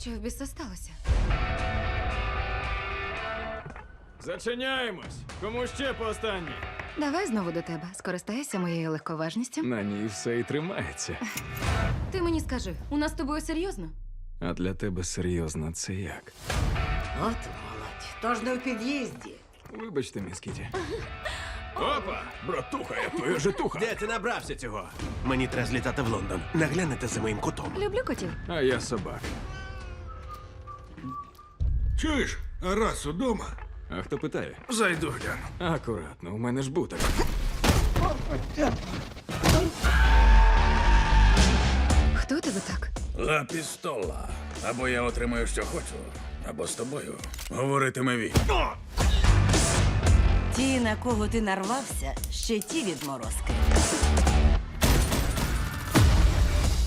Що в біса сталося? Зачиняємось. Кому ще по останній? Давай знову до тебе. Скористайся моєю легковажністю. На ній все і тримається. Ти мені скажи, у нас з тобою серйозно? А для тебе серйозно це як? От молодь. Тож не в під'їзді. Вибачте, міс Кіті. Опа! Братуха, я твоя житуха. Де ти набрався цього? Мені треба злітати в Лондон. Наглянете за моїм котом. Люблю котів. А я собак. Чуєш, а раз удома? А хто питає? Зайду гляну. Акуратно, у мене ж буток. Хто тебе так? Ла пістола. Або я отримаю, що хочу, або з тобою говоритиме він. Ті, на кого ти нарвався, ще ті відморозки.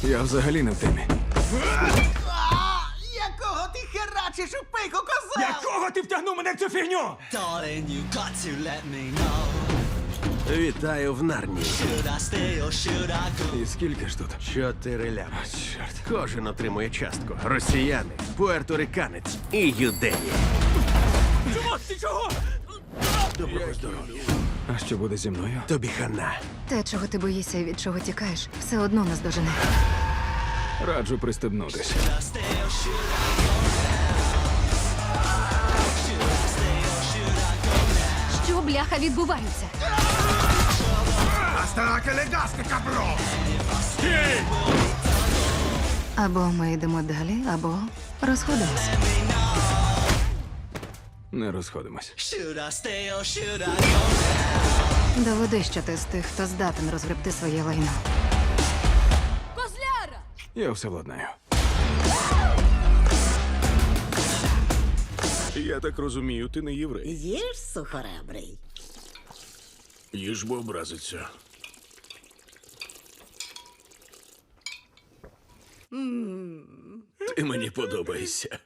Я взагалі не в темі. Якого ти херачиш у пику коза? Якого ти втягнув мене в цю фігню? Darling, you got to let me know. Вітаю в Нарні. Should I stay or should I go? І скільки ж тут? Чотири лями. Чорт. Кожен отримує частку. Росіяни, пуерториканець і юдеї. Чого? Ти чого? Доброго здоров'я. А що буде зі мною? Тобі хана. Те, чого ти боїшся і від чого тікаєш, все одно нас дожене. Раджу пристебнутись. Що бляха відбувається? Або ми йдемо далі, або розходимося. Не розходимось. Доведи, що ти з тих, хто здатен розгребти своє лайно. Я все владнаю. Я так розумію, ти не єврей. Їж сухоребрий. Їж бо образиться. Ти мені подобаєшся.